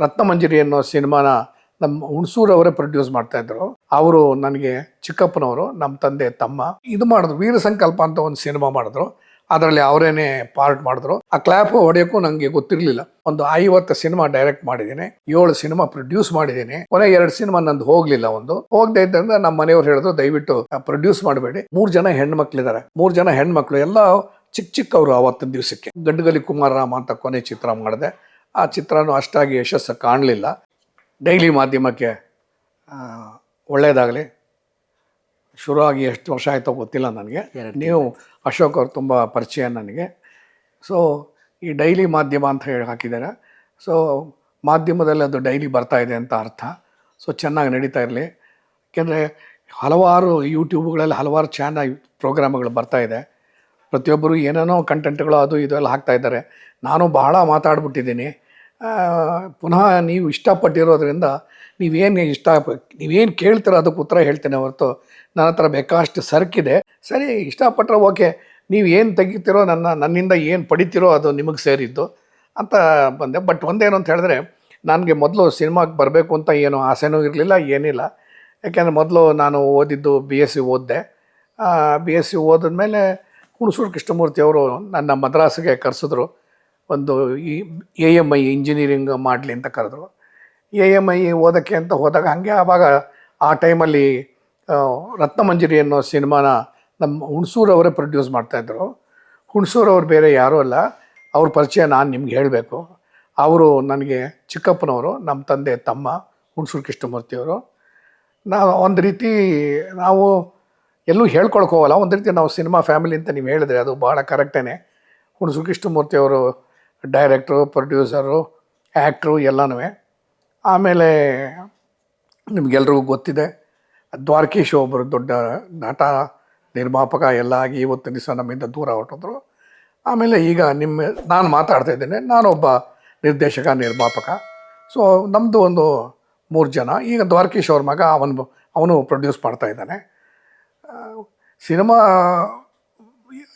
ರತ್ನಮಂಜರಿ ಅನ್ನೋ ಸಿನಿಮಾನ ನಮ್ಮ ಹುಣಸೂರವರೇ ಪ್ರೊಡ್ಯೂಸ್ ಮಾಡ್ತಾ ಇದ್ರು. ಅವರು ನನಗೆ ಚಿಕ್ಕಪ್ಪನವರು, ನಮ್ಮ ತಂದೆ, ತಮ್ಮ. ಇದು ಮಾಡಿದ್ರು, ವೀರ ಸಂಕಲ್ಪ ಅಂತ ಒಂದು ಸಿನಿಮಾ ಮಾಡಿದ್ರು. ಅದರಲ್ಲಿ ಅವರೇನೆ ಪಾರ್ಟ್ ಮಾಡಿದ್ರು. ಆ ಕ್ಲಾಪ್ ಹೊಡೆಯೋಕ್ಕೂ ನನಗೆ ಗೊತ್ತಿರಲಿಲ್ಲ. ಒಂದು ಐವತ್ತು ಸಿನಿಮಾ ಡೈರೆಕ್ಟ್ ಮಾಡಿದ್ದೀನಿ, ಏಳು ಸಿನಿಮಾ ಪ್ರೊಡ್ಯೂಸ್ ಮಾಡಿದ್ದೀನಿ. ಕೊನೆ ಎರಡು ಸಿನಿಮಾ ನಂದು ಹೋಗ್ಲಿಲ್ಲ ಒಂದು. ಹೋಗದೆ ಇದ್ದಂದ್ರೆ ನಮ್ಮ ಮನೆಯವ್ರು ಹೇಳಿದ್ರು, ದಯವಿಟ್ಟು ಪ್ರೊಡ್ಯೂಸ್ ಮಾಡಬೇಡಿ. ಮೂರು ಜನ ಹೆಣ್ಮಕ್ಳಿದ್ದಾರೆ ಮೂರು ಜನ ಹೆಣ್ಮಕ್ಳು, ಎಲ್ಲ ಚಿಕ್ಕ ಚಿಕ್ಕವರು ಅವತ್ತಿನ ದಿವಸಕ್ಕೆ. ಗಂಡುಗಲಿ ಕುಮಾರರಾಮ ಅಂತ ಕೊನೆ ಚಿತ್ರ ಮಾಡಿದೆ. ಆ ಚಿತ್ರನೂ ಅಷ್ಟಾಗಿ ಯಶಸ್ಸು ಕಾಣಲಿಲ್ಲ. ಡೈಲಿ ಮಾಧ್ಯಮಕ್ಕೆ ಒಳ್ಳೆಯದಾಗಲಿ ಶುರುವಾಗಿ ಎಷ್ಟು ವರ್ಷ ಆಯಿತೋ ಗೊತ್ತಿಲ್ಲ ನನಗೆ. ನೀವು ಅಶೋಕ್ ಅವ್ರು ತುಂಬ ಪರಿಚಯ ನನಗೆ. ಸೊ ಈ ಡೈಲಿ ಮಾಧ್ಯಮ ಅಂತ ಹೇಳಿ ಹಾಕಿದ್ದಾರೆ. ಸೊ ಮಾಧ್ಯಮದಲ್ಲಿ ಅದು ಡೈಲಿ ಬರ್ತಾ ಇದೆ ಅಂತ ಅರ್ಥ. ಸೊ ಚೆನ್ನಾಗಿ ನಡೀತಾ ಇರಲಿ. ಯಾಕೆಂದರೆ ಹಲವಾರು ಯೂಟ್ಯೂಬ್ಗಳಲ್ಲಿ ಹಲವಾರು ಚಾನಲ್ ಪ್ರೋಗ್ರಾಮ್ಗಳು ಬರ್ತಾ ಇದೆ. ಪ್ರತಿಯೊಬ್ಬರು ಏನೇನೋ ಕಂಟೆಂಟ್ಗಳು ಅದು ಇದು ಎಲ್ಲ ಹಾಕ್ತಾ ಇದ್ದಾರೆ. ನಾನು ಬಹಳ ಮಾತಾಡ್ಬಿಟ್ಟಿದ್ದೀನಿ. ಪುನಃ ನೀವು ಇಷ್ಟಪಟ್ಟಿರೋದ್ರಿಂದ ನೀವೇನು ಇಷ್ಟ, ನೀವೇನು ಕೇಳ್ತೀರೋ ಅದಕ್ಕೆ ಉತ್ತರ ಹೇಳ್ತೇನೆ ಹೊರತು ನನ್ನ ಹತ್ರ ಬೇಕಾಷ್ಟು ಸರ್ಕಿದೆ. ಸರಿ ಇಷ್ಟಪಟ್ಟರೆ ಓಕೆ, ನೀವು ಏನು ತೆಗಿತೀರೋ ನನ್ನ, ನನ್ನಿಂದ ಏನು ಪಡಿತೀರೋ ಅದು ನಿಮಗೆ ಸೇರಿದ್ದು ಅಂತ ಬಂದೆ. ಬಟ್ ಒಂದೇನು ಅಂತ ಹೇಳಿದ್ರೆ, ನನಗೆ ಮೊದಲು ಸಿನಿಮಾಗೆ ಬರಬೇಕು ಅಂತ ಏನು ಆಸೆನೂ ಇರಲಿಲ್ಲ, ಏನಿಲ್ಲ. ಯಾಕೆಂದರೆ ಮೊದಲು ನಾನು ಓದಿದ್ದು ಬಿ ಎಸ್ ಸಿ ಓದಿದೆ. ಬಿ ಎಸ್ ಸಿ ಓದಿದ್ಮೇಲೆ ಹುಣಸೂರು ಕೃಷ್ಣಮೂರ್ತಿ ಅವರು ನನ್ನ ಮದ್ರಾಸಿಗೆ ಕರೆಸಿದ್ರು. ಒಂದು ಈ ಎ ಎಂ ಐ ಇಂಜಿನಿಯರಿಂಗ್ ಮಾಡಲಿ ಅಂತ ಕರೆದ್ರು. ಎ ಎಂ ಐ ಓದೋಕ್ಕೆ ಅಂತ ಹೋದಾಗ ಹಾಗೆ ಆವಾಗ ಆ ಟೈಮಲ್ಲಿ ರತ್ನಮಂಜರಿ ಅನ್ನೋ ಸಿನಿಮಾನ ನಮ್ಮ ಹುಣಸೂರವರೇ ಪ್ರೊಡ್ಯೂಸ್ ಮಾಡ್ತಾಯಿದ್ರು ಹುಣಸೂರವ್ರು ಬೇರೆ ಯಾರೂ ಅಲ್ಲ. ಅವ್ರ ಪರಿಚಯ ನಾನು ನಿಮ್ಗೆ ಹೇಳಬೇಕು. ಅವರು ನನಗೆ ಚಿಕ್ಕಪ್ಪನವರು, ನಮ್ಮ ತಂದೆ ತಮ್ಮ, ಹುಣಸೂರು ಕೃಷ್ಣಮೂರ್ತಿಯವರು. ನಾವು ಒಂದು ರೀತಿ ನಾವು ಎಲ್ಲೂ ಹೇಳ್ಕೊಳಕ್ ಹೋಗಲ್ಲ. ಒಂದು ರೀತಿ ನಾವು ಸಿನಿಮಾ ಫ್ಯಾಮಿಲಿ ಅಂತ ನೀವು ಹೇಳಿದ್ರೆ ಅದು ಭಾಳ ಕರೆಕ್ಟೇ ಹುಣಸೂರು ಕೃಷ್ಣಮೂರ್ತಿ ಅವರು ಡೈರೆಕ್ಟ್ರು, ಪ್ರೊಡ್ಯೂಸರು, ಆ್ಯಕ್ಟ್ರು ಎಲ್ಲನೂ ಆಮೇಲೆ ನಿಮಗೆಲ್ರಿಗೂ ಗೊತ್ತಿದೆ, ದ್ವಾರಕೀಶ್ ಒಬ್ಬರು ದೊಡ್ಡ ನಟ, ನಿರ್ಮಾಪಕ ಎಲ್ಲ ಆಗಿ ಇವತ್ತು ದಿವಸ ನಮ್ಮಿಂದ ದೂರ ಹೊರಟಿದ್ರು. ಆಮೇಲೆ ಈಗ ನಿಮ್ಮ, ನಾನು ಮಾತಾಡ್ತಾ ಇದ್ದೇನೆ, ನಾನೊಬ್ಬ ನಿರ್ದೇಶಕ, ನಿರ್ಮಾಪಕ. ಸೊ ನಮ್ಮದು ಒಂದು ಮೂರು ಜನ. ಈಗ ದ್ವಾರಕೀಶ್ ಅವ್ರ ಮಗ, ಅವನು ಅವನು ಪ್ರೊಡ್ಯೂಸ್ ಮಾಡ್ತಾ ಇದ್ದಾನೆ. ಸಿನಿಮಾ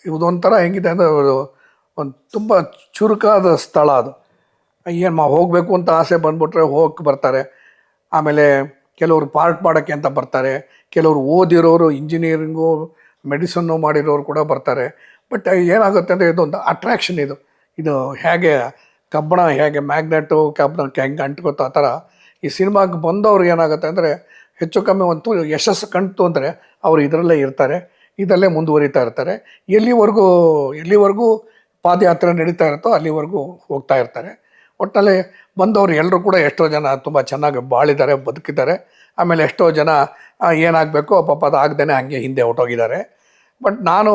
ಇದೊಂಥರ ಹೆಂಗಿದೆ ಅಂದರೆ ಒಂದು ತುಂಬ ಚುರುಕಾದ ಸ್ಥಳ ಅದು. ಏನು ಮಾ ಹೋಗಬೇಕು ಅಂತ ಆಸೆ ಬಂದುಬಿಟ್ರೆ ಹೋಗಕ್ಕೆ ಬರ್ತಾರೆ. ಆಮೇಲೆ ಕೆಲವರು ಪಾರ್ಟ್ ಮಾಡೋಕ್ಕೆ ಅಂತ ಬರ್ತಾರೆ. ಕೆಲವರು ಓದಿರೋರು, ಇಂಜಿನಿಯರಿಂಗು, ಮೆಡಿಸನ್ನು ಮಾಡಿರೋರು ಕೂಡ ಬರ್ತಾರೆ. ಬಟ್ ಏನಾಗುತ್ತೆ ಅಂದರೆ ಇದೊಂದು ಅಟ್ರ್ಯಾಕ್ಷನ್ ಇದು. ಇದು ಹೇಗೆ ಕಬ್ಬಣ, ಹೇಗೆ ಮ್ಯಾಗ್ನೆಟು ಕಬ್ಬಣಕ್ಕೆ ಹೆಂಗೆ ಅಂಟ್ಕೋತ ಆ ಥರ ಈ ಸಿನಿಮಾಗೆ ಬಂದವ್ರು ಏನಾಗುತ್ತೆ ಅಂದರೆ ಹೆಚ್ಚು ಕಮ್ಮಿ ಒಂದು ಯಶಸ್ಸು ಕಂಡ್ತು ಅಂದರೆ ಅವರು ಇದರಲ್ಲೇ ಇರ್ತಾರೆ. ಇದರಲ್ಲೇ ಮುಂದುವರಿತಾ ಇರ್ತಾರೆ. ಎಲ್ಲಿವರೆಗೂ ಎಲ್ಲಿವರೆಗೂ ಪಾದಯಾತ್ರೆ ನಡೀತಾ ಇರುತ್ತೋ ಅಲ್ಲಿವರೆಗೂ ಹೋಗ್ತಾ ಇರ್ತಾರೆ. ಒಟ್ಟಿನಲ್ಲಿ ಬಂದವರು ಎಲ್ಲರೂ ಕೂಡ ಎಷ್ಟೋ ಜನ ತುಂಬ ಚೆನ್ನಾಗಿ ಬಾಳಿದ್ದಾರೆ, ಬದುಕಿದ್ದಾರೆ. ಆಮೇಲೆ ಎಷ್ಟೋ ಜನ ಏನಾಗಬೇಕು ಪಾಪ ಅದು ಆಗದೇ ಹಾಗೆ ಹಿಂದೆ ಹೊಟ್ಟೋಗಿದ್ದಾರೆ ಬಟ್ ನಾನು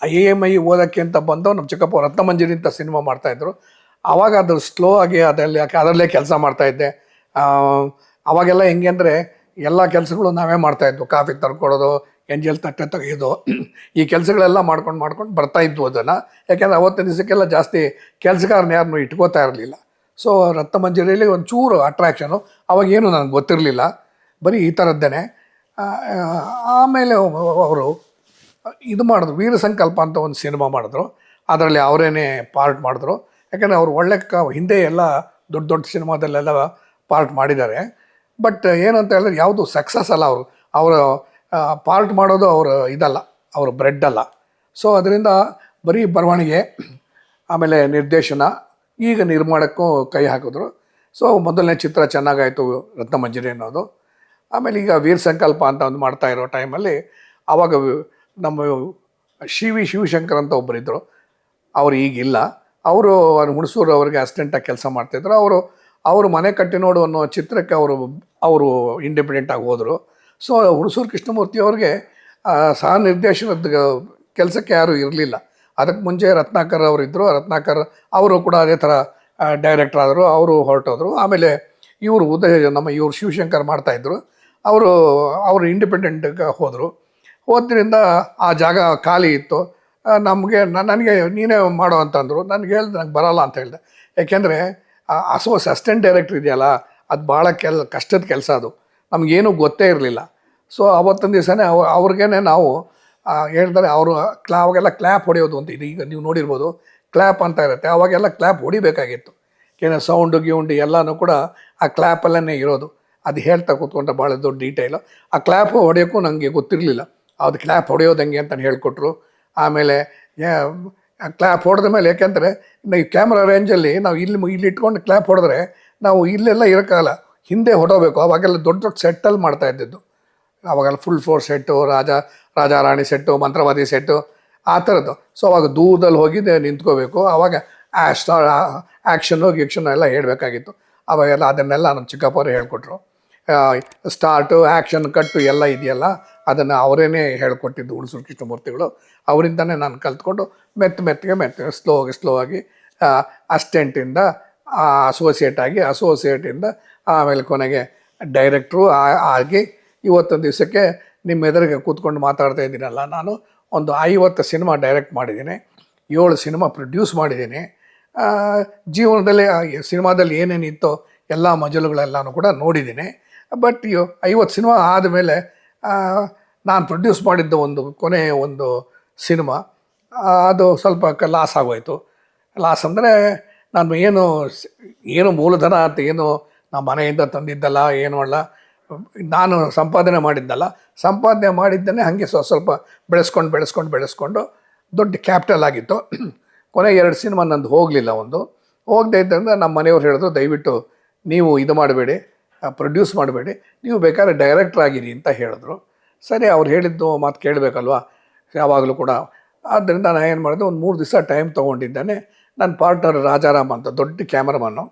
ಐ ಎಂ ಐ ಓದೋಕ್ಕೆ ಅಂತ ಬಂದು ನಮ್ಮ ಚಿಕ್ಕಪ್ಪ ರತ್ನಮಂಜರಿ ಅಂತ ಸಿನಿಮಾ ಮಾಡ್ತಾಯಿದ್ರು ಆವಾಗ ಅದು ಸ್ಲೋ ಆಗಿ ಅದರಲ್ಲಿ ಅದರಲ್ಲೇ ಕೆಲಸ ಮಾಡ್ತಾಯಿದ್ದೆ ಅವಾಗೆಲ್ಲ ಹೆಂಗೆ ಅಂದರೆ ಎಲ್ಲ ಕೆಲಸಗಳು ನಾವೇ ಮಾಡ್ತಾಯಿದ್ವು ಕಾಫಿ ತರ್ಕೊಡೋದು ಎಂಜಲ್ ತಟ್ಟೆ ತೆಗೆಯೋದು ಈ ಕೆಲಸಗಳೆಲ್ಲ ಮಾಡ್ಕೊಂಡು ಮಾಡ್ಕೊಂಡು ಬರ್ತಾ ಇದ್ವು ಅದನ್ನು. ಯಾಕೆಂದರೆ ಅವತ್ತಿನ ದಿವಸಕ್ಕೆಲ್ಲ ಜಾಸ್ತಿ ಕೆಲಸಗಾರನ ಯಾರನ್ನೂ ಇಟ್ಕೋತಾ ಇರಲಿಲ್ಲ. ಸೊ ರಕ್ತಮಂಜರಿಯಲ್ಲಿ ಒಂದು ಚೂರು ಅಟ್ರಾಕ್ಷನು ಅವಾಗೇನು ನನಗೆ ಗೊತ್ತಿರಲಿಲ್ಲ. ಬರೀ ಈ ಥರದ್ದೇನೆ. ಆಮೇಲೆ ಅವರು ಇದು ಮಾಡಿದ್ರು, ವೀರ ಸಂಕಲ್ಪ ಅಂತ ಒಂದು ಸಿನಿಮಾ ಮಾಡಿದ್ರು. ಅದರಲ್ಲಿ ಅವರೇನೆ ಪಾರ್ಟ್ ಮಾಡಿದ್ರು. ಯಾಕಂದರೆ ಅವರು ಒಳ್ಳೆ ಕ, ಹಿಂದೆ ಎಲ್ಲ ದೊಡ್ಡ ದೊಡ್ಡ ಸಿನಿಮಾದಲ್ಲೆಲ್ಲ ಪಾರ್ಟ್ ಮಾಡಿದ್ದಾರೆ. ಬಟ್ ಏನಂತ ಹೇಳಿದ್ರೆ ಯಾವುದು ಸಕ್ಸಸ್ ಅಲ್ಲ ಅವರು ಅವರು ಪಾರ್ಟ್ ಮಾಡೋದು ಅವರು ಇದಲ್ಲ, ಅವ್ರ ಬ್ರೆಡ್ ಅಲ್ಲ. ಸೊ ಅದರಿಂದ ಬರೀ ಬರವಣಿಗೆ, ಆಮೇಲೆ ನಿರ್ದೇಶನ, ಈಗ ನಿರ್ಮಾಣಕ್ಕೂ ಕೈ ಹಾಕಿದ್ರು. ಸೊ ಮೊದಲನೇ ಚಿತ್ರ ಚೆನ್ನಾಗಾಯಿತು, ರತ್ನಮಂಜರಿ ಅನ್ನೋದು. ಆಮೇಲೆ ಈಗ ವೀರ್ ಸಂಕಲ್ಪ ಅಂತ ಒಂದು ಮಾಡ್ತಾ ಇರೋ ಟೈಮಲ್ಲಿ ಆವಾಗ ನಮ್ಮ ಶಿ ವಿ ಶಿವಶಂಕರ್ ಅಂತ ಒಬ್ಬರಿದ್ದರು ಅವರು ಈಗಿಲ್ಲ. ಅವರು ಹುಣಸೂರು ಅವ್ರಿಗೆ ಅಸ್ಟೆಂಟಾಗಿ ಕೆಲಸ ಮಾಡ್ತಿದ್ರು. ಅವರು ಅವರು ಮನೆ ಕಟ್ಟಿ ನೋಡು ಅನ್ನೋ ಚಿತ್ರಕ್ಕೆ ಅವರು ಅವರು ಇಂಡಿಪೆಂಡೆಂಟಾಗಿ ಹೋದರು. ಸೊ ಹುಣಸೂರು ಕೃಷ್ಣಮೂರ್ತಿ ಅವ್ರಿಗೆ ಸಹ ನಿರ್ದೇಶನದ ಕೆಲಸಕ್ಕೆ ಯಾರೂ ಇರಲಿಲ್ಲ. ಅದಕ್ಕೆ ಮುಂಚೆ ರತ್ನಾಕರ್ ಅವರು ಇದ್ದರು ರತ್ನಾಕರ್ ಅವರು ಕೂಡ ಅದೇ ಥರ ಡೈರೆಕ್ಟರ್ ಆದರು. ಅವರು ಹೊರಟೋದ್ರು. ಆಮೇಲೆ ಇವರು ಉದಯ, ನಮ್ಮ ಇವರು ಶಿವಶಂಕರ್ ಮಾಡ್ತಾಯಿದ್ರು ಅವರು ಅವರು ಇಂಡಿಪೆಂಡೆಂಟ್ಗೆ ಹೋದರು. ಹೋದ್ರಿಂದ ಆ ಜಾಗ ಖಾಲಿ ಇತ್ತು. ನಮಗೆ ನನಗೆ ನೀನೇ ಮಾಡು ಅಂತಂದರು ನನಗೆ ಹೇಳ್ದೆ ನನಗೆ ಬರಲ್ಲ ಅಂತ ಹೇಳಿದೆ. ಯಾಕೆಂದರೆ ಅಸೋ ಅಸಿಸ್ಟೆಂಟ್ ಡೈರೆಕ್ಟ್ರ್ ಇದೆಯಲ್ಲ, ಅದು ಭಾಳ ಕೆಲ್, ಕಷ್ಟದ ಕೆಲಸ ಅದು. ನಮಗೇನು ಗೊತ್ತೇ ಇರಲಿಲ್ಲ. ಸೊ ಅವತ್ತಿನ ದಿವಸನೇ ಅವ ಅವ್ರಿಗೇನೆ ನಾವು ಹೇಳ್ತಾರೆ ಅವರು ಕ್ಲಾ ಅವಾಗೆಲ್ಲ ಕ್ಲ್ಯಾಪ್ ಹೊಡೆಯೋದು ಅಂತ ಈಗ ನೀವು ನೋಡಿರ್ಬೋದು ಕ್ಲ್ಯಾಪ್ ಅಂತ ಇರುತ್ತೆ. ಅವಾಗೆಲ್ಲ ಕ್ಲ್ಯಾಪ್ ಹೊಡಿಬೇಕಾಗಿತ್ತು. ಏನೋ ಸೌಂಡು ಗಿೌಂಡು ಎಲ್ಲನೂ ಕೂಡ ಆ ಕ್ಲ್ಯಾಪಲ್ಲೇ ಇರೋದು. ಅದು ಹೇಳ್ತಾ ಕೂತ್ಕೊಂಡ್ರೆ ಭಾಳ ದೊಡ್ಡ ಡೀಟೇಲು ಆ ಕ್ಲ್ಯಾಪ್ ಹೊಡೆಯೋಕ್ಕೂ ನನಗೆ ಗೊತ್ತಿರಲಿಲ್ಲ. ಅದು ಕ್ಲ್ಯಾಪ್ ಹೊಡೆಯೋದು ಹೆಂಗೆ ಅಂತ ಹೇಳ್ಕೊಟ್ರು. ಆಮೇಲೆ ಕ್ಲ್ಯಾಪ್ ಹೊಡೆದ ಮೇಲೆ ಯಾಕೆಂದರೆ, ಈ ಕ್ಯಾಮ್ರಾ ರೇಂಜಲ್ಲಿ ನಾವು ಇಲ್ಲಿ ಇಲ್ಲಿ ಇಟ್ಕೊಂಡು ಕ್ಲ್ಯಾಪ್ ಹೊಡೆದ್ರೆ ನಾವು ಇಲ್ಲೆಲ್ಲ ಇರೋಕ್ಕಾಗಲ್ಲ. ಹಿಂದೆ ಹೊಡೋಬೇಕು ಅವಾಗೆಲ್ಲ ದೊಡ್ಡ ದೊಡ್ಡ ಸೆಟ್ಟಲ್ಲಿ ಮಾಡ್ತಾ ಇದ್ದಿದ್ದು. ಅವಾಗೆಲ್ಲ ಫುಲ್ ಫೋರ್ ಸೆಟ್ಟು ರಾಜ, ರಾಜಾರಾಣಿ ಸೆಟ್ಟು ಮಂತ್ರವಾದಿ ಸೆಟ್ಟು ಆ ಥರದ್ದು. ಸೊ ಅವಾಗ ದೂರದಲ್ಲಿ ಹೋಗಿ ನಿಂತ್ಕೋಬೇಕು. ಅವಾಗ ಆ ಸ್ಟಾ ಆ್ಯಕ್ಷನ್ನು ಗಿಕ್ಷನ್ನು ಎಲ್ಲ ಹೇಳಬೇಕಾಗಿತ್ತು. ಅವಾಗೆಲ್ಲ ಅದನ್ನೆಲ್ಲ ನಮ್ಮ ಚಿಕ್ಕಪ್ಪವರು ಹೇಳ್ಕೊಟ್ರು. ಸ್ಟಾರ್ಟು ಆ್ಯಕ್ಷನ್ ಕಟ್ಟು ಎಲ್ಲ ಇದೆಯಲ್ಲ, ಅದನ್ನು ಅವರೇನೇ ಹೇಳ್ಕೊಟ್ಟಿದ್ದು ಹುಣಸೂರು ಕೃಷ್ಣಮೂರ್ತಿಗಳು. ಅವರಿಂದನೇ ನಾನು ಕಲ್ತ್ಕೊಂಡು ಮೆತ್ತ ಮೆತ್ತಗೆ ಮೆತ್ತ ಸ್ಲೋ ಆಗಿ ಸ್ಲೋ ಆಗಿ ಅಸ್ಟೆಂಟಿಂದ ಅಸೋಸಿಯೇಟ್ ಆಗಿ ಅಸೋಸಿಯೇಟಿಂದ ಆಮೇಲೆ ಕೊನೆಗೆ ಡೈರೆಕ್ಟ್ರು ಆಗಿ ಇವತ್ತೊಂದು ದಿವಸಕ್ಕೆ ನಿಮ್ಮ ಎದುರಿಗೆ ಕೂತ್ಕೊಂಡು ಮಾತಾಡ್ತಾ ಇದ್ದೀನಲ್ಲ ನಾನು ಒಂದು ಐವತ್ತು ಸಿನಿಮಾ ಡೈರೆಕ್ಟ್ ಮಾಡಿದ್ದೀನಿ ಏಳು ಸಿನಿಮಾ ಪ್ರೊಡ್ಯೂಸ್ ಮಾಡಿದ್ದೀನಿ. ಆ, ಜೀವನದಲ್ಲಿ ಆ ಸಿನಿಮಾದಲ್ಲಿ ಏನೇನಿತ್ತೋ ಎಲ್ಲ ಮಜಲುಗಳೆಲ್ಲನೂ ಕೂಡ ನೋಡಿದ್ದೀನಿ. ಬಟ್ ಐವತ್ತು ಸಿನಿಮಾ ಆದಮೇಲೆ ನಾನು ಪ್ರೊಡ್ಯೂಸ್ ಮಾಡಿದ್ದ ಒಂದು ಕೊನೆಯ ಒಂದು ಸಿನಿಮಾ ಅದು ಸ್ವಲ್ಪ ಲಾಸ್ ಆಗೋಯಿತು. ಲಾಸ್ ಅಂದರೆ ನಾನು ಏನು ಏನು ಮೂಲಧನ ಅಂತ ಏನು ನಮ್ಮ ಮನೆಯಿಂದ ತಂದಿದ್ದಲ್ಲ, ಏನು ಅಲ್ಲ. ನಾನು ಸಂಪಾದನೆ ಮಾಡಿದ್ದಲ್ಲ. ಸಂಪಾದನೆ ಮಾಡಿದ್ದನ್ನೇ ಹಾಗೆ ಸ್ವಲ್ಪ ಸ್ವಲ್ಪ ಬೆಳೆಸ್ಕೊಂಡು ಬೆಳೆಸ್ಕೊಂಡು ಬೆಳೆಸ್ಕೊಂಡು ದೊಡ್ಡ ಕ್ಯಾಪಿಟಲ್ ಆಗಿತ್ತು. ಕೊನೆ ಎರಡು ಸಿನಿಮಾ ನಂದು ಹೋಗಲಿಲ್ಲ ಒಂದು. ಹೋಗದೆ ಇದ್ದರಿಂದ ನಮ್ಮ ಮನೆಯವ್ರು ಹೇಳಿದ್ರು, ದಯವಿಟ್ಟು ನೀವು ಇದು ಮಾಡಬೇಡಿ ಪ್ರೊಡ್ಯೂಸ್ ಮಾಡಬೇಡಿ. ನೀವು ಬೇಕಾದ್ರೆ ಡೈರೆಕ್ಟ್ರ್ ಆಗಿರಿ ಅಂತ ಹೇಳಿದ್ರು. ಸರಿ, ಅವ್ರು ಹೇಳಿದ್ದು ಮಾತು ಕೇಳಬೇಕಲ್ವಾ? ಯಾವಾಗಲೂ ಕೂಡ. ಆದ್ದರಿಂದ ನಾನು ಏನು ಮಾಡಿದೆ, ಒಂದು ಮೂರು ದಿವಸ ಟೈಮ್ ತೊಗೊಂಡಿದ್ದಾನೆ. ನನ್ನ ಪಾರ್ಟ್ನರ್ ರಾಜಾರಾಮ್ ಅಂತ ದೊಡ್ಡ ಕ್ಯಾಮ್ರಾಮನ್ನು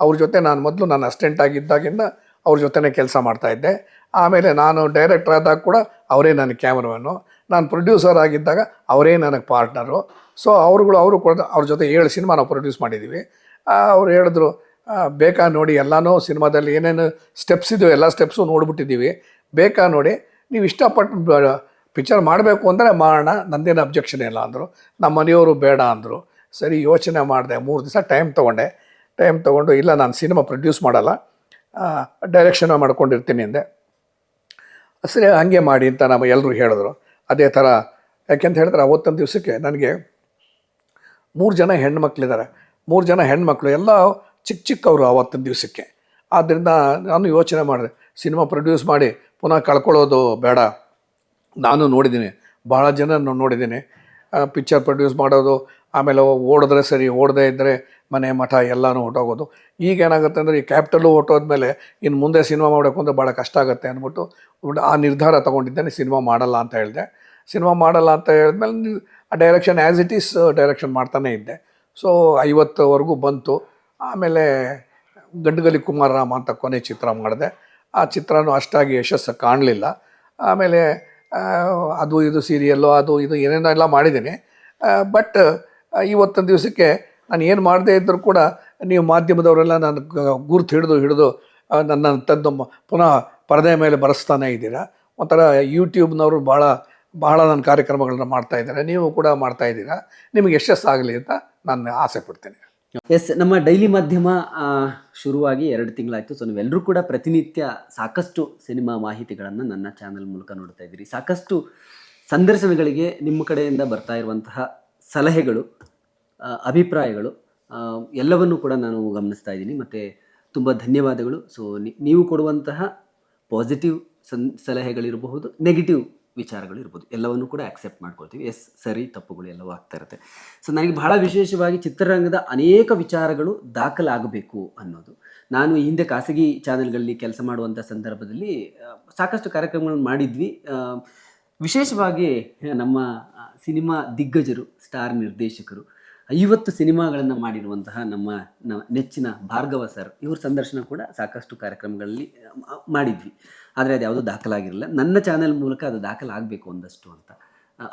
ಅವ್ರ ಜೊತೆ ನಾನು ಮೊದಲು ನಾನು ಅಸ್ಟೆಂಟ್ ಆಗಿದ್ದಾಗಿಂದ ಅವ್ರ ಜೊತೆನೇ ಕೆಲಸ ಮಾಡ್ತಾಯಿದ್ದೆ ಆಮೇಲೆ ನಾನು ಡೈರೆಕ್ಟರ್ ಆದಾಗ ಕೂಡ ಅವರೇ ನನ್ನ ಕ್ಯಾಮ್ರಾಮನ್ನು ನಾನು ಪ್ರೊಡ್ಯೂಸರ್ ಆಗಿದ್ದಾಗ ಅವರೇ ನನಗೆ ಪಾರ್ಟ್ನರು ಸೊ ಅವ್ರುಗಳು ಅವರು ಕೂಡ ಅವ್ರ ಜೊತೆ ಏಳು ಸಿನಿಮಾ ನಾವು ಪ್ರೊಡ್ಯೂಸ್ ಮಾಡಿದ್ದೀವಿ ಅವ್ರು ಹೇಳಿದ್ರು ಬೇಕಾ ನೋಡಿ ಎಲ್ಲನೂ ಸಿನಿಮಾದಲ್ಲಿ ಏನೇನು ಸ್ಟೆಪ್ಸ್ ಇದೆಯೋ ಎಲ್ಲ ಸ್ಟೆಪ್ಸು ನೋಡಿಬಿಟ್ಟಿದ್ದೀವಿ ಬೇಕಾ ನೋಡಿ, ನೀವು ಇಷ್ಟಪಟ್ಟು ಪಿಕ್ಚರ್ ಮಾಡಬೇಕು ಅಂದರೆ ಮಾಡೋಣ, ನಂದೇನು ಅಬ್ಜೆಕ್ಷನ್ ಇಲ್ಲ ಅಂದರು. ನಮ್ಮ ಮನೆಯವರು ಬೇಡ ಅಂದರು. ಸರಿ, ಯೋಚನೆ ಮಾಡಿದೆ. ಮೂರು ದಿವಸ ಟೈಮ್ ತೊಗೊಂಡೆ. ಟೈಮ್ ತೊಗೊಂಡು, ಇಲ್ಲ, ನಾನು ಸಿನಿಮಾ ಪ್ರೊಡ್ಯೂಸ್ ಮಾಡಲ್ಲ. ಡೈರೆಕ್ಷನ್ ಮಾಡ್ಕೊಂಡಿರ್ತೀನಿ ಅಂದೆ. ಸರಿ, ಹಾಗೆ ಮಾಡಿ ಅಂತ ನಮ್ಮ ಎಲ್ಲರೂ ಹೇಳಿದ್ರು. ಅದೇ ಥರ ಯಾಕೆಂತ ಹೇಳಿದ್ರೆ ಅವತ್ತೊಂದು ದಿವಸಕ್ಕೆ ನನಗೆ ಮೂರು ಜನ ಹೆಣ್ಮಕ್ಳಿದ್ದಾರೆ ಮೂರು ಜನ ಹೆಣ್ಮಕ್ಳು, ಎಲ್ಲ ಚಿಕ್ಕ ಚಿಕ್ಕವರು ಅವತ್ತಿನ ದಿವಸಕ್ಕೆ. ಆದ್ದರಿಂದ ನಾನು ಯೋಚನೆ ಮಾಡಿದೆ ಸಿನಿಮಾ ಪ್ರೊಡ್ಯೂಸ್ ಮಾಡಿ ಪುನಃ ಕಳ್ಕೊಳ್ಳೋದು ಬೇಡ. ನಾನು ನೋಡಿದ್ದೀನಿ. ಭಾಳ ಜನ ನೋಡಿದ್ದೀನಿ. ಪಿಕ್ಚರ್ ಪ್ರೊಡ್ಯೂಸ್ ಮಾಡೋದು ಆಮೇಲೆ ಓಡಿದ್ರೆ ಸರಿ, ಓಡದೇ ಇದ್ದರೆ ಮನೆ ಮಠ ಎಲ್ಲನೂ ಹೊಟ್ಟೋಗೋದು ಈಗ ಏನಾಗುತ್ತೆ ಅಂದರೆ ಈ ಕ್ಯಾಪಿಟಲು ಹೊಟ್ಟೋದ್ಮೇಲೆ ಇನ್ನು ಮುಂದೆ ಸಿನಿಮಾ ಮಾಡೋಕ್ಕೆ ಅಂದರೆ ಭಾಳ ಕಷ್ಟ ಆಗುತ್ತೆ ಅಂದ್ಬಿಟ್ಟು ಆ ನಿರ್ಧಾರ ತೊಗೊಂಡಿದ್ದೇನೆ, ಸಿನಿಮಾ ಮಾಡಲ್ಲ ಅಂತ ಹೇಳಿದೆ. ಸಿನಿಮಾ ಮಾಡಲ್ಲ ಅಂತ ಹೇಳಿದ್ಮೇಲೆ ಆ direction as it is direction ಮಾಡ್ತಾನೇ ಇದ್ದೆ. ಸೊ ಐವತ್ತವರೆಗೂ ಬಂತು. ಆಮೇಲೆ ಗಂಡುಗಲಿ ಕುಮಾರರಾಮ ಅಂತ ಕೊನೆ ಚಿತ್ರ ಮಾಡಿದೆ. ಆ ಚಿತ್ರನೂ ಅಷ್ಟಾಗಿ ಯಶಸ್ಸು ಕಾಣಲಿಲ್ಲ. ಆಮೇಲೆ ಅದು ಇದು ಸೀರಿಯಲ್ಲು ಅದು ಇದು ಏನೇನೋ ಎಲ್ಲ ಮಾಡಿದ್ದೀನಿ. ಬಟ್ ಇವತ್ತೊಂದು ದಿವಸಕ್ಕೆ ನಾನು ಏನು ಮಾಡದೇ ಇದ್ದರೂ ಕೂಡ ನೀವು ಮಾಧ್ಯಮದವರೆಲ್ಲ ನಾನು ಗುರ್ತು ಹಿಡಿದು ಹಿಡಿದು ನನ್ನ ತಂದು ಪುನಃ ಪರದೆ ಮೇಲೆ ಬರೆಸ್ತಾನೆ ಇದ್ದೀರಾ? ಒಂಥರ ಯೂಟ್ಯೂಬ್ನವರು ಭಾಳ ಬಹಳ ನನ್ನ ಕಾರ್ಯಕ್ರಮಗಳನ್ನ ಮಾಡ್ತಾ ಇದ್ದಾರೆ. ನೀವು ಕೂಡ ಮಾಡ್ತಾ ಇದ್ದೀರಾ? ನಿಮಗೆ ಯಶಸ್ಸಾಗಲಿ ಅಂತ ನಾನು ಆಸೆ ಪಡ್ತೇನೆ. ಎಸ್ ನಮ್ಮ ಡೈಲಿ ಮಾಧ್ಯಮ ಶುರುವಾಗಿ ಎರಡು ತಿಂಗಳಾಯಿತು. ಸೊ ನೀವೆಲ್ಲರೂ ಕೂಡ ಪ್ರತಿನಿತ್ಯ ಸಾಕಷ್ಟು ಸಿನಿಮಾ ಮಾಹಿತಿಗಳನ್ನು ನನ್ನ ಚಾನಲ್ ಮೂಲಕ ನೋಡ್ತಾ ಇದ್ದೀರಿ. ಸಾಕಷ್ಟು ಸಂದರ್ಶನಗಳಿಗೆ ನಿಮ್ಮ ಕಡೆಯಿಂದ ಬರ್ತಾ ಇರುವಂತಹ ಸಲಹೆಗಳು ಅಭಿಪ್ರಾಯಗಳು. ಎಲ್ಲವನ್ನು ಕೂಡ ನಾನು ಗಮನಿಸ್ತಾ ಇದ್ದೀನಿ. ಮತ್ತು ತುಂಬ ಧನ್ಯವಾದಗಳು. ಸೊ ನೀವು ಕೊಡುವಂತಹ ಪಾಸಿಟಿವ್ ಸನ್, ಸಲಹೆಗಳಿರಬಹುದು ನೆಗೆಟಿವ್ ವಿಚಾರಗಳು ಇರ್ಬೋದು ಎಲ್ಲವನ್ನು ಕೂಡ ಆಕ್ಸೆಪ್ಟ್ ಮಾಡ್ಕೊಳ್ತೀವಿ. ಎಸ್ ಸರಿ, ತಪ್ಪುಗಳು ಎಲ್ಲವೂ ಆಗ್ತಾ ಇರುತ್ತೆ. ಸೊ ನನಗೆ ಬಹಳ ವಿಶೇಷವಾಗಿ ಚಿತ್ರರಂಗದ ಅನೇಕ ವಿಚಾರಗಳು ದಾಖಲಾಗಬೇಕು ಅನ್ನೋದು. ನಾನು ಈ ಹಿಂದೆ ಖಾಸಗಿ ಚಾನೆಲ್ಗಳಲ್ಲಿ ಕೆಲಸ ಮಾಡುವಂಥ ಸಂದರ್ಭದಲ್ಲಿ ಸಾಕಷ್ಟು ಕಾರ್ಯಕ್ರಮಗಳನ್ನು ಮಾಡಿದ್ವಿ. ವಿಶೇಷವಾಗಿ ನಮ್ಮ ಸಿನಿಮಾ ದಿಗ್ಗಜರು ಸ್ಟಾರ್ ನಿರ್ದೇಶಕರು ಐವತ್ತು ಸಿನಿಮಾಗಳನ್ನು ಮಾಡಿರುವಂತಹ ನಮ್ಮ ನೆಚ್ಚಿನ ಭಾರ್ಗವ ಸರ್, ಇವ್ರ ಸಂದರ್ಶನ ಕೂಡ ಸಾಕಷ್ಟು ಕಾರ್ಯಕ್ರಮಗಳಲ್ಲಿ ಮಾಡಿದ್ವಿ. ಆದರೆ ಅದು ಯಾವುದೂ ದಾಖಲಾಗಿರಲಿಲ್ಲ. ನನ್ನ ಚಾನೆಲ್ ಮೂಲಕ ಅದು ದಾಖಲಾಗಬೇಕು ಒಂದಷ್ಟು ಅಂತ.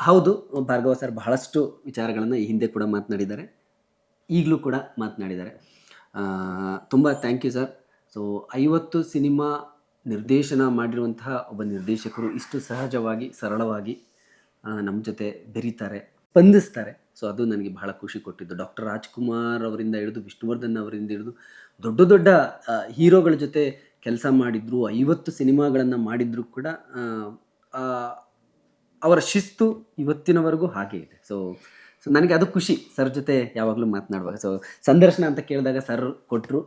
ಹೌದು, ಭಾರ್ಗವ ಸರ್ ಬಹಳಷ್ಟು ವಿಚಾರಗಳನ್ನು ಈ ಹಿಂದೆ ಕೂಡ ಮಾತನಾಡಿದ್ದಾರೆ. ಈಗಲೂ ಕೂಡ ಮಾತನಾಡಿದ್ದಾರೆ. ತುಂಬ ಥ್ಯಾಂಕ್ ಯು ಸರ್ ಸೊ ಐವತ್ತು ಸಿನಿಮಾ ನಿರ್ದೇಶನ ಮಾಡಿರುವಂತಹ ಒಬ್ಬ ನಿರ್ದೇಶಕರು ಇಷ್ಟು ಸಹಜವಾಗಿ, ಸರಳವಾಗಿ ನಮ್ಮ ಜೊತೆ ಬೆರೀತಾರೆ ಸ್ಪಂದಿಸ್ತಾರೆ ಸೊ ಅದು ನನಗೆ ಬಹಳ ಖುಷಿ ಕೊಟ್ಟಿದ್ದು. ಡಾಕ್ಟರ್ ರಾಜ್ಕುಮಾರ್ ಅವರಿಂದ ಹಿಡಿದು ವಿಷ್ಣುವರ್ಧನ್ ಅವರಿಂದ ಹಿಡಿದು ದೊಡ್ಡ ದೊಡ್ಡ ಹೀರೋಗಳ ಜೊತೆ ಕೆಲಸ ಮಾಡಿದ್ರು, ಐವತ್ತು ಸಿನಿಮಾಗಳನ್ನು ಮಾಡಿದ್ರು ಕೂಡ ಅವರ ಶಿಸ್ತು ಇವತ್ತಿನವರೆಗೂ ಹಾಗೆ ಇದೆ. ಸೊ ಸೊ ನನಗೆ ಅದು ಖುಷಿ. ಸರ್ ಜೊತೆ ಯಾವಾಗಲೂ ಮಾತನಾಡುವಾಗ. ಸೊ ಸಂದರ್ಶನ ಅಂತ ಕೇಳಿದಾಗ ಸರ್ ಕೊಟ್ಟರು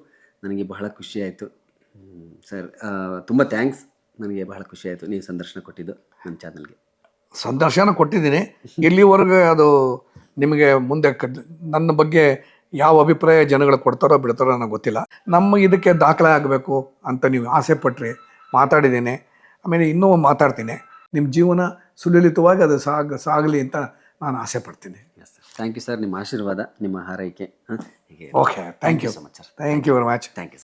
ನನಗೆ ಬಹಳ ಖುಷಿಯಾಯಿತು ಸರ್ ತುಂಬ ಥ್ಯಾಂಕ್ಸ್ ನನಗೆ ಬಹಳ ಖುಷಿಯಾಯಿತು ನೀವು ಸಂದರ್ಶನ ಕೊಟ್ಟಿದ್ದು ನನ್ನ ಚಾನಲ್ಗೆ ಸಂದರ್ಶನ ಕೊಟ್ಟಿದ್ದೀನಿ. ಎಲ್ಲಿವರೆಗೂ ಅದು ನಿಮಗೆ ಮುಂದೆ ನನ್ನ ಬಗ್ಗೆ ಯಾವ ಅಭಿಪ್ರಾಯ ಜನಗಳು ಕೊಡ್ತಾರೋ ಬಿಡ್ತಾರೋ ನನಗೆ ಗೊತ್ತಿಲ್ಲ. ನಮ್ಮ ಇದಕ್ಕೆ ದಾಖಲೆ ಆಗಬೇಕು ಅಂತ ನೀವು ಆಸೆ ಪಟ್ಟರೆ ಮಾತಾಡಿದ್ದೀನಿ. ಆಮೇಲೆ ಇನ್ನೂ ಮಾತಾಡ್ತೀನಿ. ನಿಮ್ಮ ಜೀವನ ಸುಲಲಿತವಾಗಿ ಅದು ಸಾಗ ಸಾಗಲಿ ಅಂತ ನಾನು ಆಸೆ ಪಡ್ತೀನಿ. ಥ್ಯಾಂಕ್ ಯು ಸರ್ ನಿಮ್ಮ ಆಶೀರ್ವಾದ ನಿಮ್ಮ ಹಾರೈಕೆ okay thank you so much sir thank you very much thank you